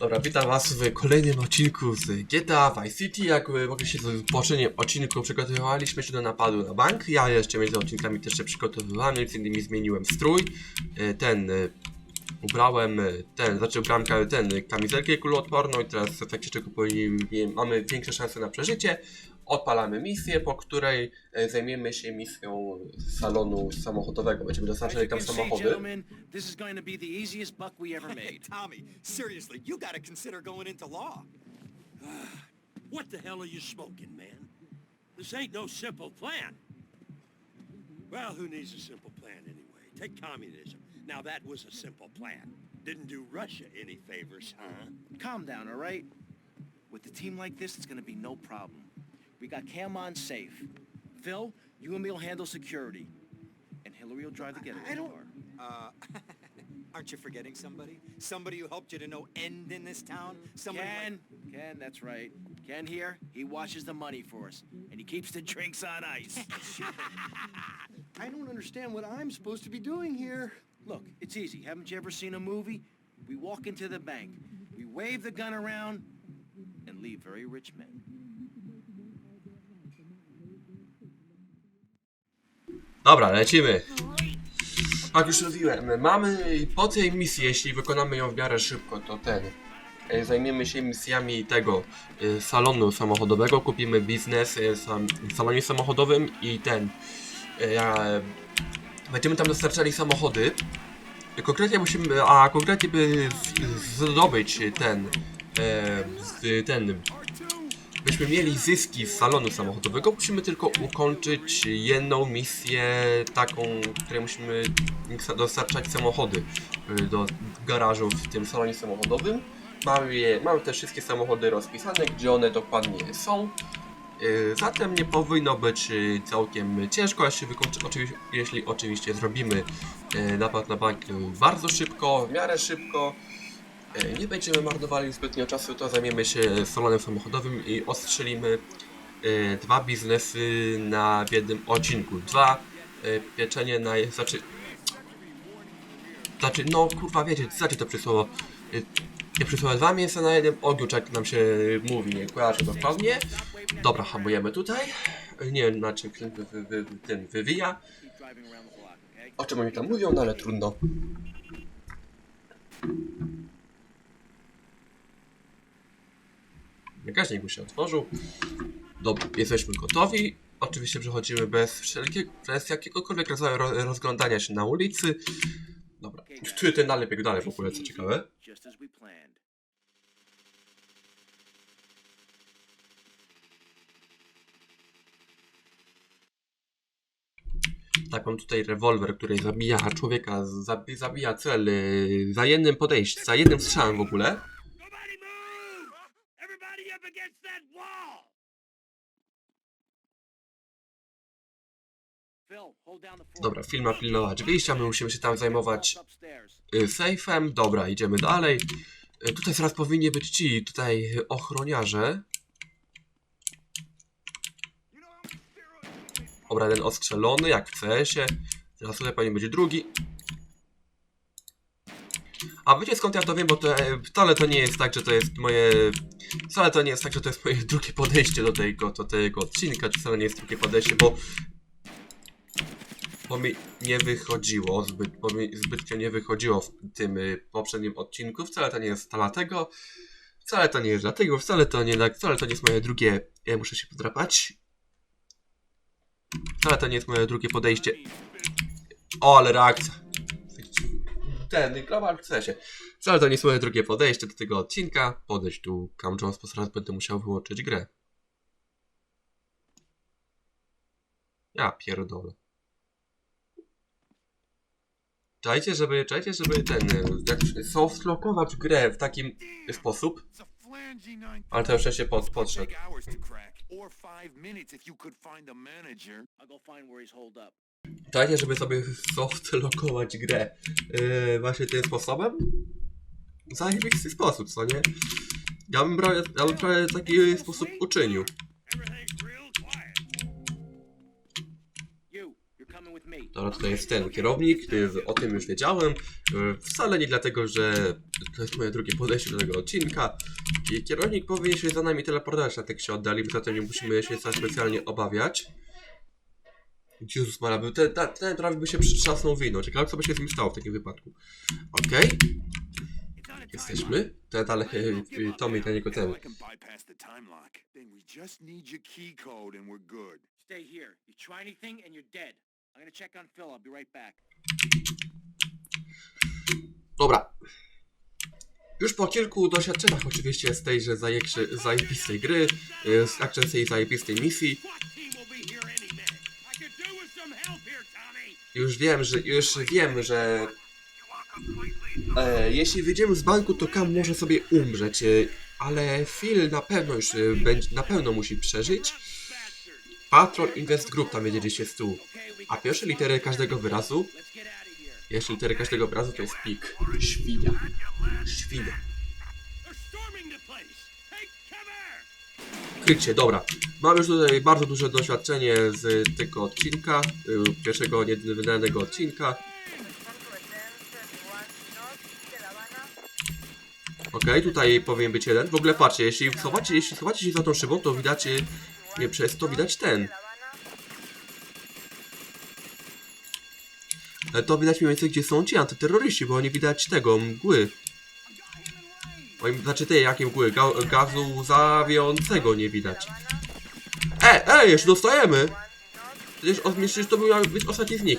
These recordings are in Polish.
Dobra, witam was w kolejnym odcinku z GTA Vice City. Jak y, mogliście w poprzednim odcinku przygotowywaliśmy się do napadu na bank. Ja jeszcze między odcinkami też się przygotowywałem, między innymi zmieniłem strój. Y, Ten y, ubrałem, ten, znaczy ubrałem ten, kamizelkę kuloodporną i teraz w efekcie czego mamy większe szanse na przeżycie. Odpalamy misję, po której y, zajmiemy się misją salonu samochodowego. Będziemy dostarczali tam samochody. gentlemen, this is going to be the easiest buck we ever Hey, made. Tommy, seriously, you gotta consider going into law. What the hell are you smoking, man? This ain't no simple plan. Well, who needs a simple plan anyway? Take communism. Now that was a simple plan. Didn't do Russia any favors, huh? Calm down, all right? With a team like this, it's to be no problem. We got Cam on safe. Phil, you and me will handle security. And Hillary will drive the getaway I don't- car. Uh, aren't you forgetting somebody? Somebody who helped you to no end in this town? Somebody like- Ken, Ken, that's right. Ken here, he washes the money for us. And he keeps the drinks on ice. I don't understand what I'm supposed to be doing here. Look, it's easy. Haven't you ever seen a movie? We walk into the bank, we wave the gun around, and leave very rich men. Dobra, lecimy. Jak już mówiłem, mamy po tej misji, jeśli wykonamy ją w miarę szybko, to ten. e, Zajmiemy się misjami tego e, salonu samochodowego, kupimy biznes e, w salonie samochodowym i ten. Będziemy tam dostarczali samochody. Konkretnie musimy, a konkretnie by zdobyć ten, ten byśmy mieli zyski z salonu samochodowego, musimy tylko ukończyć jedną misję taką, której musimy dostarczać samochody y, do garażu w tym salonie samochodowym. Mamy, je, mamy te wszystkie samochody rozpisane, gdzie one dokładnie są. Y, Zatem nie powinno być y, całkiem ciężko, jeśli, oczywiście, jeśli oczywiście zrobimy napad na bank bardzo szybko, w miarę szybko. E, Nie będziemy marnowali zbytnio czasu, to zajmiemy się salonem samochodowym i ostrzelimy e, dwa biznesy na jednym odcinku. Dwa e, pieczenie na... Znaczy... Znaczy, no kurwa wiecie, znaczy to przysłowo. Nie przysłowo dwa mięsa na jednym ogniu, jak nam się mówi, nie kojarzę dokładnie. Dobra, hamujemy tutaj. Nie wiem na czym film wy, wy, wy, ten wywija. O czym oni tam mówią, no ale trudno. Bagażnik już się otworzył. Dobra, jesteśmy gotowi. Oczywiście przechodzimy bez wszelkiego, bez jakiegokolwiek rodzaju ro- rozglądania się na ulicy. Dobra, tu ten dalej biegł dalej w ogóle, co ciekawe. Tak, mam tutaj rewolwer, który zabija człowieka, zabi, zabija cel y, za jednym podejściem, za jednym strzałem w ogóle. Dobra, film ma pilnować wyjścia, my musimy się tam zajmować y, sejfem. Dobra, idziemy dalej. Y, Tutaj zaraz powinni być ci tutaj ochroniarze. Dobra, jeden ostrzelony, jak chce się. Teraz tutaj powinien być drugi. A wiecie skąd ja to wiem, bo to wcale to nie jest tak, że to jest moje... Wcale to nie jest tak, że to jest moje drugie podejście do tego, do tego odcinka, wcale nie jest drugie podejście, bo... Bo mi nie wychodziło, zbyt, bo mi zbytnio nie wychodziło w tym y, poprzednim odcinku, wcale to nie jest dlatego, wcale to nie jest dlatego, wcale to nie, wcale to nie jest moje drugie... Ja muszę się podrapać. Wcale to nie jest moje drugie podejście. O, ale reakcja. Ten global się. Wcale to nie jest moje drugie podejście do tego odcinka. Podejść tu Cam Jones, po raz będę musiał wyłączyć grę. Ja pierdolę. Czajcie, żeby, czajcie, żeby ten, jak softlockować grę w takim sposób, ale to jeszcze się pod, podszedł. Czajcie, żeby sobie softlockować grę yy, właśnie tym sposobem? Zajebisty sposób, co nie? Ja bym prawie, ja bym prawie taki sposób uczynił. Dobra, tutaj jest ten kierownik, o tym już wiedziałem. Y, Wcale nie dlatego, że to jest moje drugie podejście do tego odcinka. I kierownik powinien się za nami teleportować, na tak się oddali, zatem nie musimy się za specjalnie obawiać. Jezus Maria, był ten, ten, ten prawie by się przytrzasnął winą. Ciekawe, co by się z nim stało w takim wypadku. Okej, jesteśmy. To dalej Tommy na niego ten. Stay here. You try anything and you're dead. I'm gonna check on Phil. I'll be right back. Dobra. Już po kilku doświadczeniach oczywiście z tejże zajekrzy- zajebistej gry, z tej zajebistej misji, już wiem, że już wiem, że e, jeśli wyjdziemy z banku, to Cam może sobie umrzeć, e, ale Phil na pewno już e, będzie, na pewno musi przeżyć. Patrol Invest Group tam wiedzieliście z tyłu. A pierwsze litery każdego wyrazu, jeszcze litery każdego wyrazu to jest pik. Świnia. Świnia. Krycie, dobra. Mam już tutaj bardzo duże doświadczenie z tego odcinka, y, pierwszego niewydanego odcinka. Okej, tutaj powinien być jeden. W ogóle patrzcie, jeśli schowacie, jeśli schowacie się za tą szybą, to widać, nie przez to widać ten. E, To widać mniej więcej, gdzie są ci antyterroryści, bo nie widać tego, mgły. Znaczy tej, jakiej mgły? Ga gazu zawiącego nie widać. E, e, jeszcze dostajemy! Przecież, przecież to był być ostatni z nich.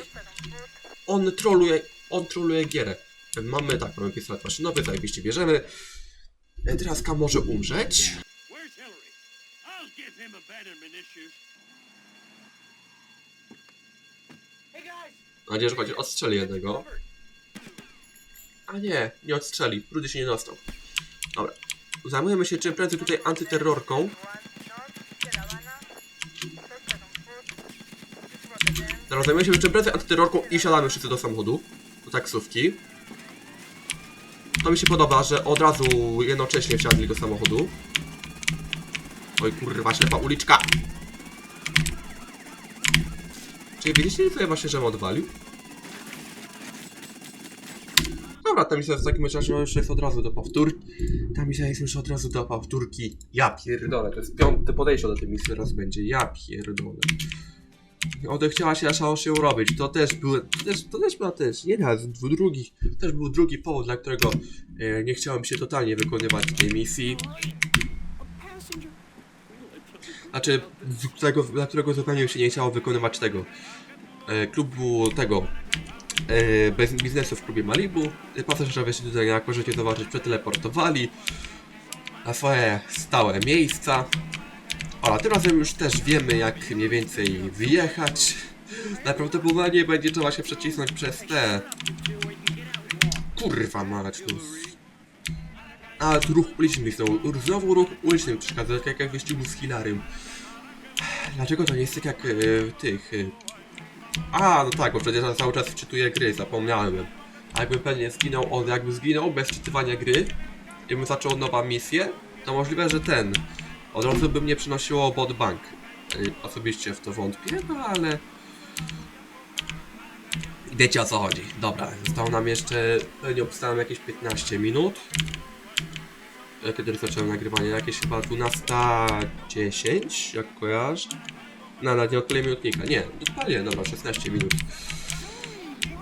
On troluje, on troluje gierę. Mamy tak, mamy pistolet maszynowy, zajebiście bierzemy. E, Teraz Kam może umrzeć. Him abandonment issues. Hey guys. Mam nadzieję, że odstrzeli jednego. A nie, nie odstrzeli. Rudy się nie dostał. Dobra. Zajmujemy się czym prędzej tutaj antyterrorką. Teraz zajmujemy się czym prędzej antyterrorką i wsiadamy wszyscy do samochodu. Do taksówki. To mi się podoba, że od razu jednocześnie wsiadli do samochodu. Oj kurwa, ślepa uliczka. Czyli wiedzieliście sobie właśnie, że odwalił? Dobra, ta misja w takim razie już jest od razu do powtórki. Ta misja jest już od razu do powtórki. Ja pierdolę, to jest piąte podejście do tej misji teraz będzie. Ja pierdolę. Odechciała się nasza się robić. To też był, to też, to też była też, nie raz, dwu- drugi, też był drugi powód, dla którego e, nie chciałem się totalnie wykonywać tej misji. Znaczy, którego, dla którego zupełnie się nie chciało wykonywać tego. E, klubu tego. E, bez biznesu w klubie Malibu. E, Pasażerowie się tutaj, jak możecie zobaczyć, przeteleportowali na swoje stałe miejsca. A tym razem już też wiemy, jak mniej więcej wyjechać. Najprawdopodobniej będzie trzeba się przecisnąć przez te. Kurwa mać. A, tu ruch uliczny znowu. Znowu ruch uliczny przeszkadza, tak jak w z Hilarym. Dlaczego to nie jest tak jak e, tych... E... A, no tak, bo przecież ja cały czas wczytuję gry, zapomniałem. A jakbym pewnie zginął, on jakby zginął bez wczytywania gry i bym zaczął nową misję, to możliwe, że ten... Od razu by mnie przynosiło bot bank. E, Osobiście w to wątpię, no ale... Wiecie o co chodzi. Dobra, zostało nam jeszcze... Pewnie obstałem jakieś 15 minut. Ja kiedy zacząłem nagrywanie? Jakieś chyba 12.10, jak kojarzę. No, nawet nie odpalę minutnika. Nie, odpalę, dobra, 16 minut.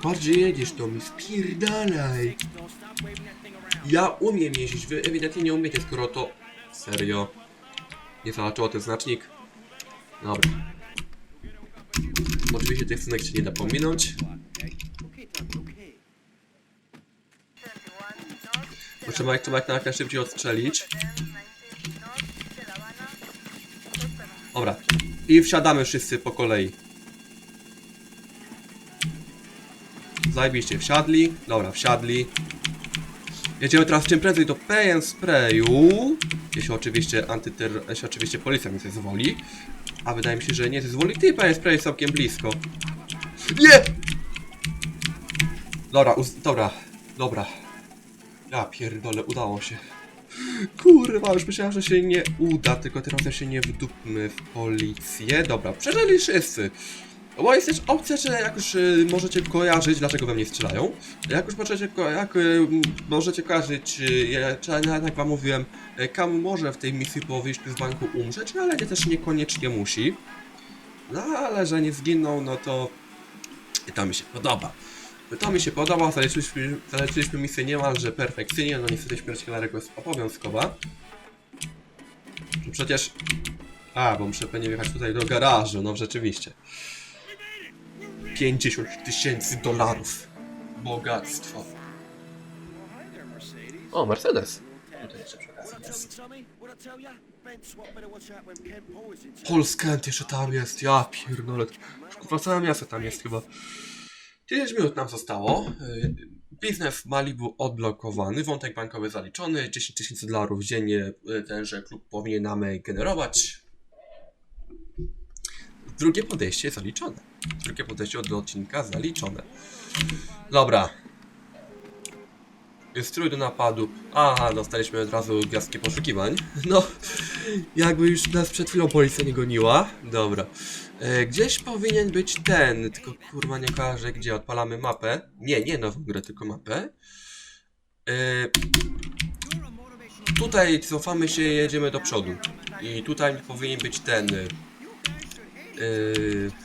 Bardziej jedziesz, to mi spierdalaj. Ja umiem jeździć, wy ewidentnie nie umiecie, skoro to... Serio. Nie zahaczyło ten znacznik. Dobra. Oczywiście tych scenek się nie da pominąć. Okay, Tommy, okay. Trzeba jak na najszybciej odstrzelić. Dobra. I wsiadamy wszyscy po kolei. Zajebiście, wsiadli. Dobra, wsiadli. Jedziemy teraz czym prędzej do PN Sprayu. Jeśli oczywiście antyter... Jeśli oczywiście policja mi zezwoli. A wydaje mi się, że nie zezwoli. Ty, PN Spray jest całkiem blisko. Nie! Dobra, dobra, dobra. Ja pierdolę, udało się. Kurwa, już myślałem, że się nie uda, tylko teraz się nie wdupmy w policję. Dobra, przeżyli wszyscy. Bo jest też opcja, że jak już y, możecie kojarzyć, dlaczego we mnie strzelają, jak już możecie, ko- jak, y, możecie kojarzyć, y, ja- czy ja- jak wam mówiłem, y, Kam może w tej misji po wyjściu z banku umrzeć, no ale nie, też niekoniecznie musi. No ale że nie zginął, no to i to mi się podoba. To mi się podoba, zaliczyliśmy, zaliczyliśmy misję niemalże perfekcyjnie, no niestety śmierć Hilarego jest obowiązkowa. Przecież... A, bo muszę pewnie wjechać tutaj do garażu, no rzeczywiście. 50 tysięcy dolarów. Bogactwo. O, Mercedes. Tutaj jeszcze przy okazji jest. Polskant jeszcze tam jest, ja pierdolę. Kurwa, całe miasto tam jest chyba. 10 minut nam zostało. Y, Biznes Malibu odblokowany, wątek bankowy zaliczony, 10 tysięcy dolarów dziennie y, tenże klub powinien nam generować. Drugie podejście zaliczone. Drugie podejście od odcinka zaliczone. Dobra. Jest trój do napadu. Aha, dostaliśmy od razu gwiazdki poszukiwań. No, jakby już nas przed chwilą policja nie goniła. Dobra. E, gdzieś powinien być ten, tylko kurwa nie kojarzę gdzie. Odpalamy mapę. Nie, nie nową grę, tylko mapę. E, tutaj cofamy się i jedziemy do przodu. I tutaj powinien być ten e,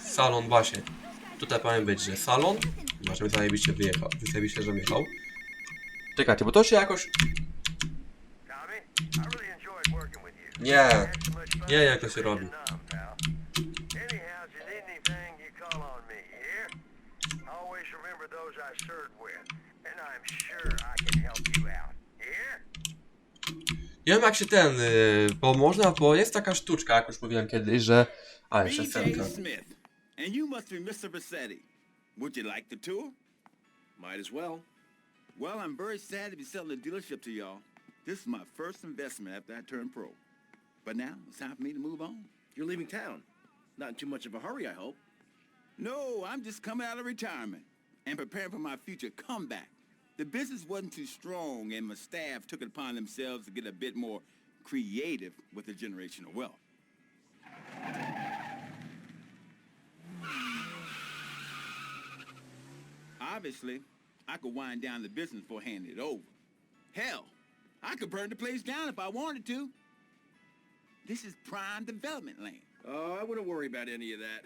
salon właśnie. Tutaj powinien być, że salon. Zobaczymy, zajebiście wyjechał. Zajebiście, że wjechał. Czekajcie, bo to się jakoś... Nie, nie jak to się robi. Nie wiem jak się ten, y, bo można, bo jest taka sztuczka, jak już mówiłem kiedyś, że... A, jeszcze scenka. Smith. And you must be Mr. Bassetti. Would you like the tour? Might as well. Well, I'm very sad to be selling the dealership to y'all. This is my first investment after I turned pro. But now it's time for me to move on. You're leaving town. Not in too much of a hurry, I hope. No, I'm just coming out of retirement and preparing for my future comeback. The business wasn't too strong, and my staff took it upon themselves to get a bit more creative with the generational wealth. Obviously, I could wind down the business before handing it over. Hell, I could burn the place down if I wanted to. This is prime development land. Oh, I wouldn't worry about any of that.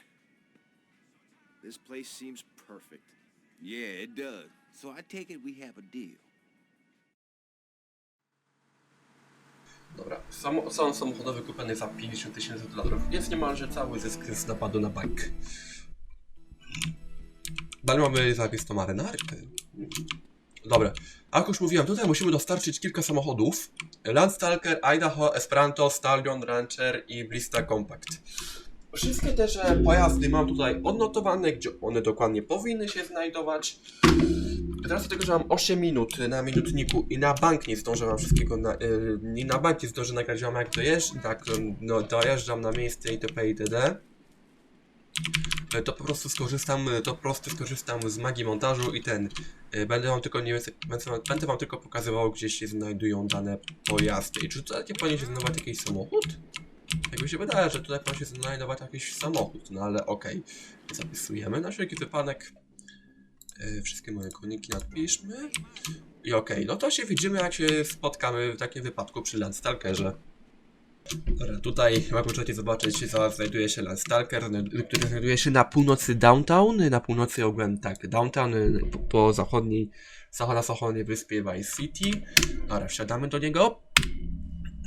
This place seems perfect. Yeah, it does. So I take it we have a deal. Dobra, Sam, salon samochodowy kupiony za 50 tysięcy dolarów. Jest niemalże cały zysk z napadu na bank. Dalej mamy zapis to marynarkę. Dobra, a jak już mówiłem, tutaj musimy dostarczyć kilka samochodów. Landstalker, Idaho, Esperanto, Stallion, Rancher i Blista Compact. Wszystkie te że pojazdy mam tutaj odnotowane, gdzie one dokładnie powinny się znajdować. Teraz do tego, że mam 8 minut na minutniku i na bank nie zdążę wam wszystkiego, na, yy, na bank nie zdążę nagrać wam jak dojeżdżam, tak, no, dojeżdżam na miejsce itp. itd. E, To po prostu skorzystam, to po prostu skorzystam z magii montażu i ten. e, Będę wam tylko nie będę, wam- tylko pokazywał, gdzie się znajdują dane pojazdy. I czy tutaj nie powinien się znajdować jakiś samochód? Jak mi się wydaje, że tutaj powinien się znajdować jakiś samochód, no ale okej. Zapisujemy na wszelki wypadek. E, Wszystkie moje koniki nadpiszmy. I okej, no to się widzimy, jak się spotkamy w takim wypadku przy Landstalkerze. Dobra, tutaj jak możecie zobaczyć, znajduje się Landstalker, który znajduje się na północy downtown, na północy ogólnie tak, downtown po, po zachodniej, zachodniej wyspie Vice City. Dobra, wsiadamy do niego.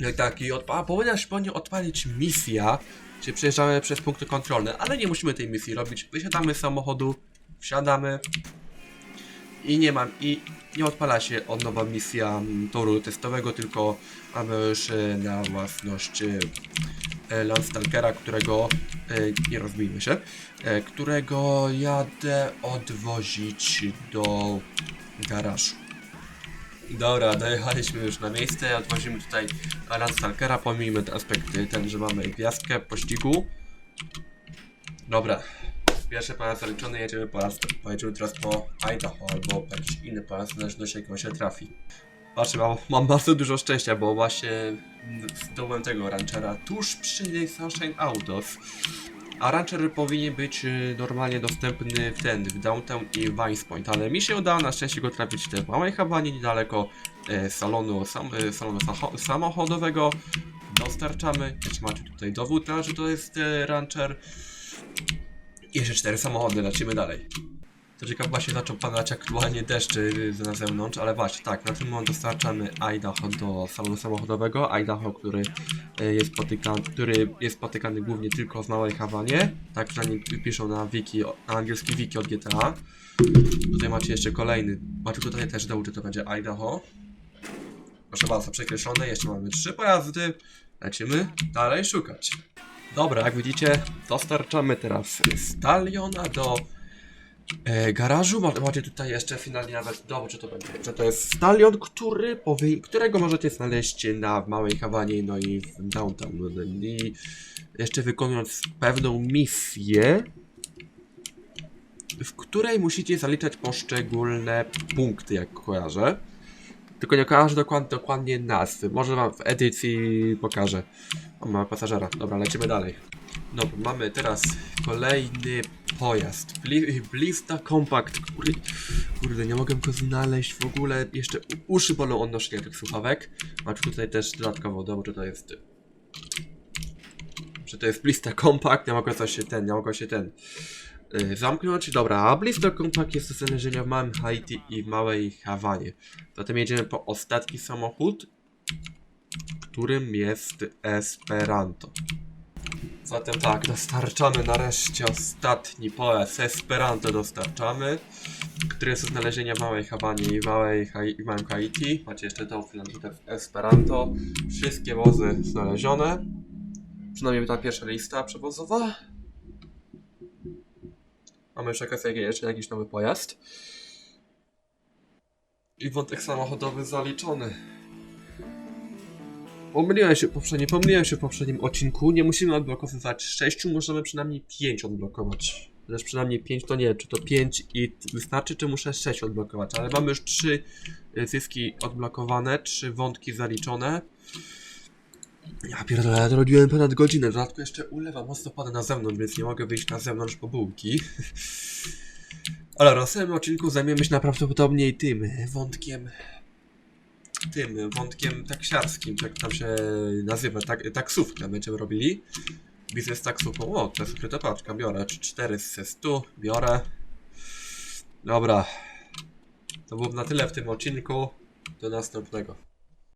No i tak, i odpa- powinna się powinien odpalić misja, czyli przejeżdżamy przez punkty kontrolne, ale nie musimy tej misji robić. Wysiadamy z samochodu, wsiadamy i nie mam, i nie odpala się od nowa misja mm, toru testowego, tylko mamy już e, na własność e, e, Landstalkera, którego, nie rozbijmy się, którego jadę odwozić do garażu. Dobra, dojechaliśmy już na miejsce, odwozimy tutaj Landstalkera, pomijmy ten aspekt e, ten, że mamy gwiazdkę pościgu. Dobra, Pierwszy pojazd zaliczony, jedziemy, pojazd, pojedziemy teraz po Idaho albo po jakiś inny pojazd, w zależności jakiego się trafi. Patrzę, mam, mam bardzo dużo szczęścia, bo właśnie zdobyłem tego ranchera tuż przy Sunshine Autos. A Rancher powinien być y, normalnie dostępny w ten, w Downtown i Vice Point, ale mi się udało na szczęście go trafić w małej Hawanie, niedaleko e, salonu, sam, e, salonu samochodowego. Dostarczamy, jeszcze macie tutaj dowód na, że to jest e, Rancher. Jeszcze cztery samochody, lecimy dalej. To ciekawe właśnie zaczął padać aktualnie deszcz na zewnątrz, ale właśnie tak, na tym moment dostarczamy Idaho do salonu samochodowego. Idaho, który y, jest spotykany, który jest spotykany głównie tylko w małej Hawanie. Tak przynajmniej piszą na wiki, na angielski wiki od GTA. Tutaj macie jeszcze kolejny, macie tutaj też że to będzie Idaho. Proszę bardzo, przekreślone, jeszcze mamy trzy pojazdy. Lecimy dalej szukać. Dobra, jak widzicie, dostarczamy teraz Staliona do e, garażu. Ma- Macie tutaj jeszcze finalnie nawet dowód, że to będzie, że to jest stalion, który którego możecie znaleźć na Małej Hawanie, no i w Downtown. I jeszcze wykonując pewną misję, w której musicie zaliczać poszczególne punkty, jak kojarzę. Tylko nie kojarzę dokładnie, dokładnie nazwy. Może wam w edycji pokażę. O, mamy pasażera. Dobra, lecimy dalej. Dobra, mamy teraz kolejny pojazd. Bli Blista Compact. Kurde, kurde, nie mogę go znaleźć w ogóle. Jeszcze uszy bolą od tych słuchawek. Macie tutaj też dodatkowo dowód, że to jest... Że to jest Blista Compact. Nie mogę coś się ten, nie mogę się ten... Yy, zamknąć. Dobra, a Blista Compact jest do znalezienia w małym Haiti i małej Hawanie. Zatem jedziemy po ostatni samochód, którym jest Esperanto. Zatem tak, dostarczamy nareszcie ostatni pojazd Esperanto dostarczamy, który jest znalezienia w Małej Hawanie i Małej Małym Haiti. Macie jeszcze tą finlandkę w Esperanto. Wszystkie wozy znalezione. Przynajmniej ta pierwsza lista przewozowa. Mamy jeszcze jakieś, jeszcze jakiś nowy pojazd. I wątek samochodowy zaliczony. Pomyliłem się poprzednio, pomyliłem się w poprzednim odcinku. Nie musimy odblokowywać 6, możemy przynajmniej 5 odblokować. Chociaż przynajmniej 5 to nie czy to 5 i wystarczy, czy muszę 6 odblokować. Ale mamy już 3 zyski odblokowane, 3 wątki zaliczone. Ja pierdolę, robiłem ponad godzinę. W dodatku jeszcze ulewa mocno pada na zewnątrz, więc nie mogę wyjść na zewnątrz po bułki. Ale w następnym odcinku zajmiemy się najprawdopodobniej tym wątkiem tym wątkiem taksiarskim, jak tam się nazywa, tak, taksówkę będziemy robili. Biznes taksówką. O, to jest ukryta paczka, biorę. 4 z 100, biorę. Dobra. To było na tyle w tym odcinku. Do następnego.